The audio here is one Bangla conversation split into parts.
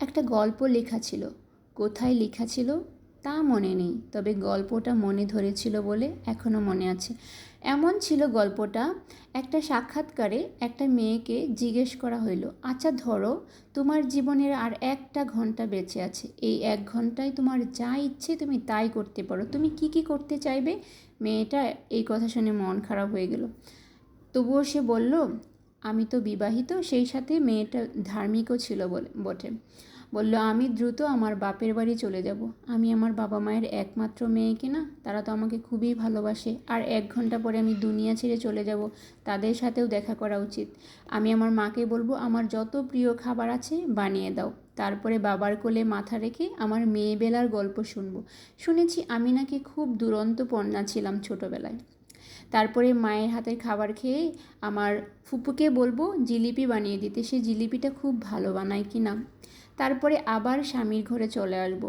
একটা গল্প লেখা ছিল। কোথায় লেখা ছিল তা মনে নেই, তবে গল্পটা মনে ধরেছিল বলে এখনও মনে আছে। এমন ছিল গল্পটা। একটা সাক্ষাৎকারে একটা মেয়েকে জিজ্ঞেস করা হইল আচ্ছা ধরো তোমার জীবনের আর একটা ঘণ্টা বেঁচে আছে, এই এক ঘন্টায় তোমার যা ইচ্ছে তুমি তাই করতে পারো, তুমি কি কি করতে চাইবে? মেয়েটা এই কথা শুনে মন খারাপ হয়ে গেল। তবুও সে বলল আমি তো বিবাহিত, সেই সাথে মেয়েটা ধার্মিকও ছিল বলে, বটে। বলল, আমি দ্রুত আমার বাপের বাড়ি চলে যাব। আমি আমার বাবা মায়ের একমাত্র মেয়েকে না? তারা তো আমাকে খুবই ভালোবাসে। আর এক ঘণ্টা পরে আমি দুনিয়া ছেড়ে চলে যাব। তাদের সাথেও দেখা করা উচিত। আমি আমার মাকে বলব, আমার যত প্রিয় খাবার আছে বানিয়ে দাও। তারপরে বাবার কোলে মাথা রেখে আমার মেয়েবেলার গল্প শুনব। শুনেছি আমি নাকি খুব দুরন্ত পণ্যা ছিলাম ছোটোবেলায়। তারপরে মায়ের হাতের খাবার খেয়ে আমার ফুপুকে বলব জিলিপি বানিয়ে দিতে। সে জিলিপিটা খুব ভালো বানায় কি না? তারপরে আবার স্বামীর ঘরে চলে আসব।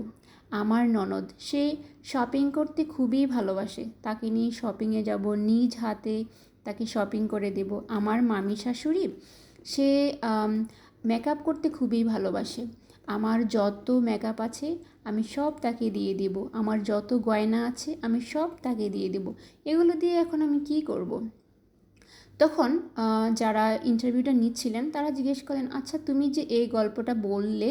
আমার ননদ, সে শপিং করতে খুবই ভালোবাসে। তাকে নিয়ে শপিংয়ে যাব, নিজ হাতে তাকে শপিং করে দেব। আমার মামি শাশুড়ি, সে মেকআপ করতে খুবই ভালোবাসে। আমার যত মেকআপ আছে, আমি সব তাকে দিয়ে দেব। আমার যত গয়না আছে, আমি সব তাকে দিয়ে দেব। এগুলো দিয়ে এখন আমি কি করব। তখন যারা ইন্টারভিউটা নিচ্ছিলেন, তারা জিজ্ঞেস করেন আচ্ছা তুমি যে এই গল্পটা বললে,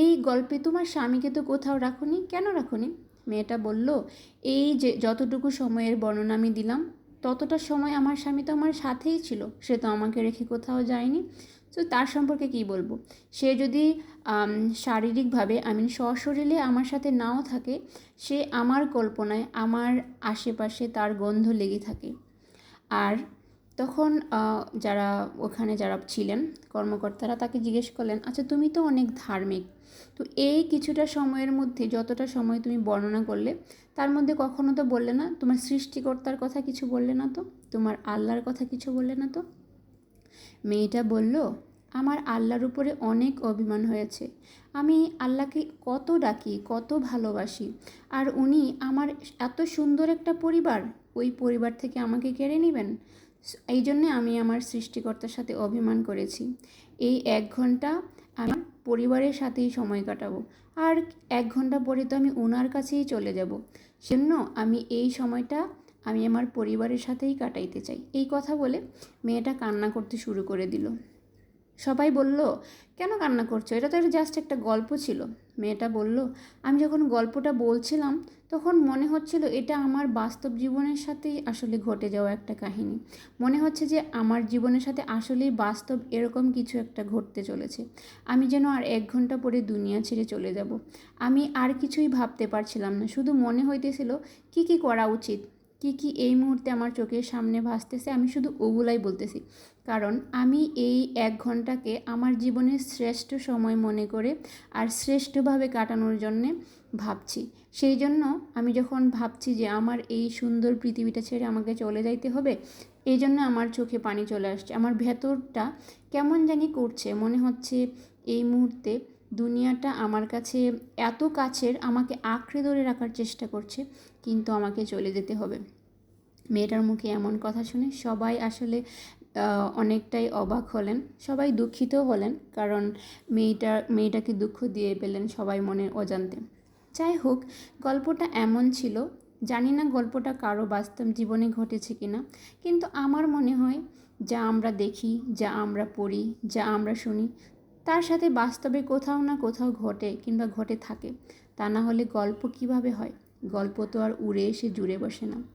এই গল্পে তোমার স্বামীকে তো কোথাও রাখুনি? কেন রাখুনি? মেয়েটা বলল, এই যে যতটুকু সময়ের বর্ণনা আমি দিলাম, ততটা সময় আমার স্বামী তো আমার সাথেই ছিল। সে তো আমাকে রেখে কোথাও যায়নি। তো তার সম্পর্কে কী বলব? সে যদি শারীরিকভাবে আমি সশরীরে আমার সাথে নাও থাকে, সে আমার কল্পনায়, আমার আশেপাশে তার গন্ধ লেগে থাকে। আর তখন যারা ওখানে যারা ছিলেন, কর্মকর্তারা তাকে জিজ্ঞেস করলেন আচ্ছা তুমি তো অনেক ধার্মিক। তো এই কিছুটা সময়ের মধ্যে, যতটা সময় তুমি বর্ণনা করলে, তার মধ্যে কখনো তো বললে না, তোমার সৃষ্টিকর্তার কথা কিছু বললে না তো? তোমার আল্লাহর কথা কিছু বললে না তো? মেয়েটা বলল, আমার আল্লাহর উপরে অনেক অভিমান হয়েছে। আমি আল্লাহকে কত ডাকি, কত ভালোবাসি। আর উনি আমার এত সুন্দর একটা পরিবার, ওই পরিবার থেকে আমাকে কেড়ে নেবেন? এই জন্যে আমি আমার সৃষ্টিকর্তার সাথে অভিমান করেছি। এই এক ঘণ্টা আমি পরিবারের সাথেই সময় কাটাবো। আর এক ঘণ্টা পরে তো আমি ওনার কাছেই চলে যাব। সেজন্য আমি এই সময়টা আমি আমার পরিবারের সাথেই কাটাইতে চাই। এই কথা বলে মেয়েটা কান্না করতে শুরু করে দিল। সবাই বলল, কেন কান্না করছ? এটা তো জাস্ট একটা গল্প ছিল। মেয়েটা বলল, আমি যখন গল্পটা বলছিলাম, তখন মনে হচ্ছিল এটা আমার বাস্তব জীবনের সাথেই আসলে ঘটে যাওয়া একটা কাহিনী। মনে হচ্ছে যে আমার জীবনের সাথে আসলেই বাস্তব এরকম কিছু একটা ঘটতে চলেছে। আমি যেন আর এক ঘণ্টা পরে দুনিয়া ছেড়ে চলে যাব। আমি আর কিছুই ভাবতে পারছিলাম না। শুধু মনে হইতেছিল, কি কি করা উচিত? কি কি এই মুহূর্তে আমার চোখের সামনে ভাসতেছে আমি শুধু ওগুলাই বলতেছি। কারণ আমি এই এক ঘন্টাকে আমার জীবনের শ্রেষ্ঠ সময় মনে করে আর শ্রেষ্ঠভাবে কাটানোর জন্যে ভাবছি। সেই জন্য আমি যখন ভাবছি যে আমার এই সুন্দর পৃথিবীটা ছেড়ে আমাকে চলে যাইতে হবে, এই জন্য আমার চোখে পানি চলে আসছে। আমার ভেতরটা কেমন জানি করছে, মনে হচ্ছে এই মুহূর্তে দুনিয়াটা আমার কাছে এত কাছের, আমাকে আঁকড়ে ধরে রাখার চেষ্টা করছে, কিন্তু আমাকে চলে যেতে হবে। মেয়েটার মুখে এমন কথা শুনে সবাই আসলে অনেকটাই অবাক হলেন, সবাই দুঃখিতও হলেন, কারণ মেয়েটা, মেয়েটাকে দুঃখ দিয়ে পেলেন সবাই মনে অজান্তে। যাই হোক, গল্পটা এমন ছিল, জানি না গল্পটা কারও বাস্তব জীবনে ঘটেছে কিনা, কিন্তু আমার মনে হয়, যা আমরা দেখি, যা আমরা পড়ি, যা আমরা শুনি তার সাথে বাস্তবে কোথাও না কোথাও ঘটে কিংবা ঘটে থাকে। তা না হলে গল্প কীভাবে হয়? গল্প তো আর উড়ে এসে জুড়ে বসে না।